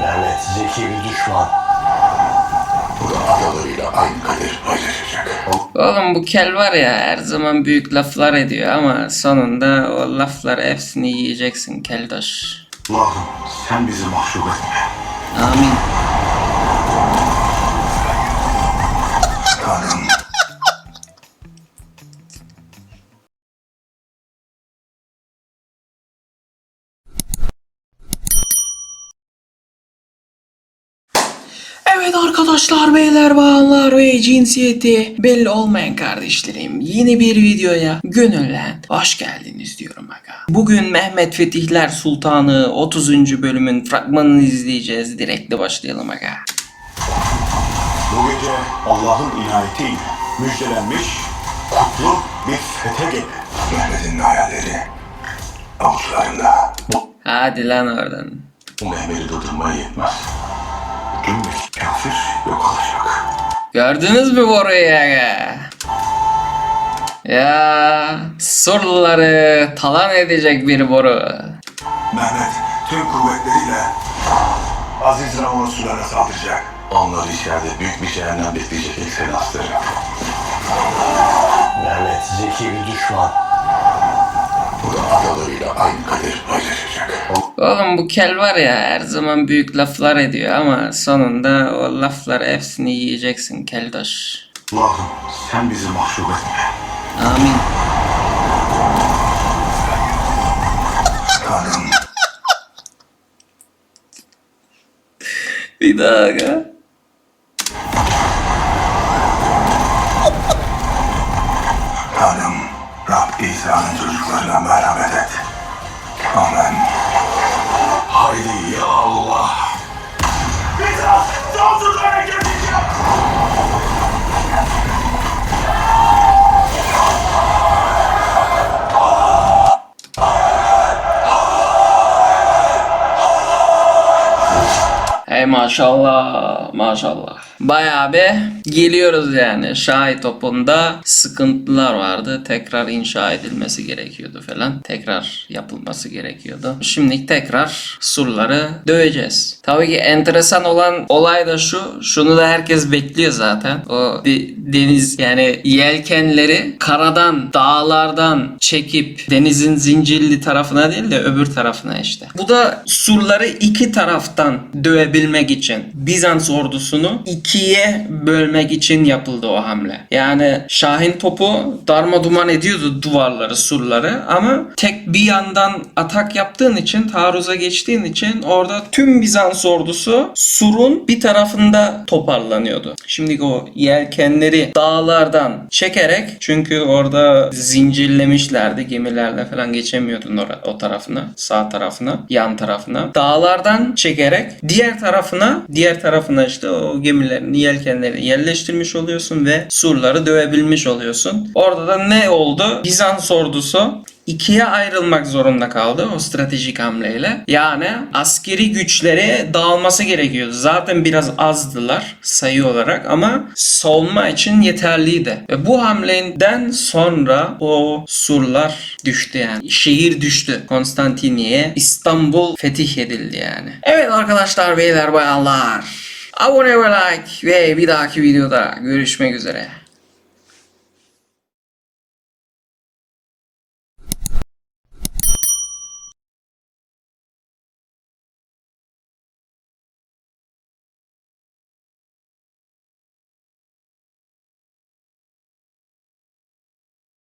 Mehmet zeki bir düşman. Bu da adalarıyla aynı kader paylaşacak. Oğlum bu kel var ya her zaman büyük laflar ediyor ama sonunda o laflar hepsini yiyeceksin keldoş. Allah'ım sen bizi mahcup etme. Amin. Evet arkadaşlar, beyler, bayanlar ve cinsiyeti belli olmayan kardeşlerim yeni bir videoya gönüllen hoş geldiniz diyorum aga. Bugün Mehmet Fetihler Sultanı 30. bölümün fragmanını izleyeceğiz. Direktle başlayalım aga. bu gece Allah'ın inayetiyle müjdelenmiş kutlu bir fete gelir. Mehmet'in hayalleri avuçlarında. Hadi lan oradan. Mehmet'i durdurmaya yetmez. Gördünüz mü boruyu aga? Ya surları talan edecek bir boru. Mehmet tüm kuvvetleriyle Aziz Ramon sularına saldıracak. Onları içeride büyük bir cehennem bekleyecek ilk seni astıracak. Mehmet zeki bir düşman. Oğlum bu kel var ya her zaman büyük laflar ediyor ama sonunda o laflar hepsini yiyeceksin keldoş. Allah'ım sen bizi mahcup etme. Amin. Tanrım Bir daha aga. Tanrım Rab İsa'nın çocuklarına merhamet et. Hey maşallah maşallah. Bayağı bir geliyoruz yani. Şahi topunda sıkıntılar vardı. Tekrar inşa edilmesi gerekiyordu falan. Tekrar yapılması gerekiyordu. Şimdi tekrar surları döveceğiz. Tabii ki enteresan olan olay da şu. Şunu da herkes bekliyor zaten. O de- deniz yani yelkenleri karadan, dağlardan çekip denizin zincirli tarafına değil de öbür tarafına işte. Bu da surları iki taraftan dövebilmek için Bizans ordusunu ikiye bölmek için yapıldı o hamle. Yani Şahin topu darma duman ediyordu duvarları, surları ama tek bir yandan atak yaptığın için, taarruza geçtiğin için orada tüm Bizans ordusu surun bir tarafında toparlanıyordu. Şimdi o yelkenleri dağlardan çekerek çünkü orada zincirlemişlerdi gemilerle falan geçemiyordun o tarafına, sağ tarafına, yan tarafına. Dağlardan çekerek diğer tarafına, diğer tarafına işte o gemilerini, yelkenlerini yerleştirmiş oluyorsun ve surları dövebilmiş oluyorsun. Orada da ne oldu? Bizans ordusu ikiye ayrılmak zorunda kaldı o stratejik hamleyle. Yani askeri güçleri dağılması gerekiyordu. Zaten biraz azdılar sayı olarak ama savunma için yeterliydi. Ve bu hamleden sonra o surlar düştü yani. Şehir düştü. Konstantiniye, İstanbul fetih edildi yani. Evet arkadaşlar, beyler, bayanlar. Abone ve like ve bir dahaki videoda görüşmek üzere.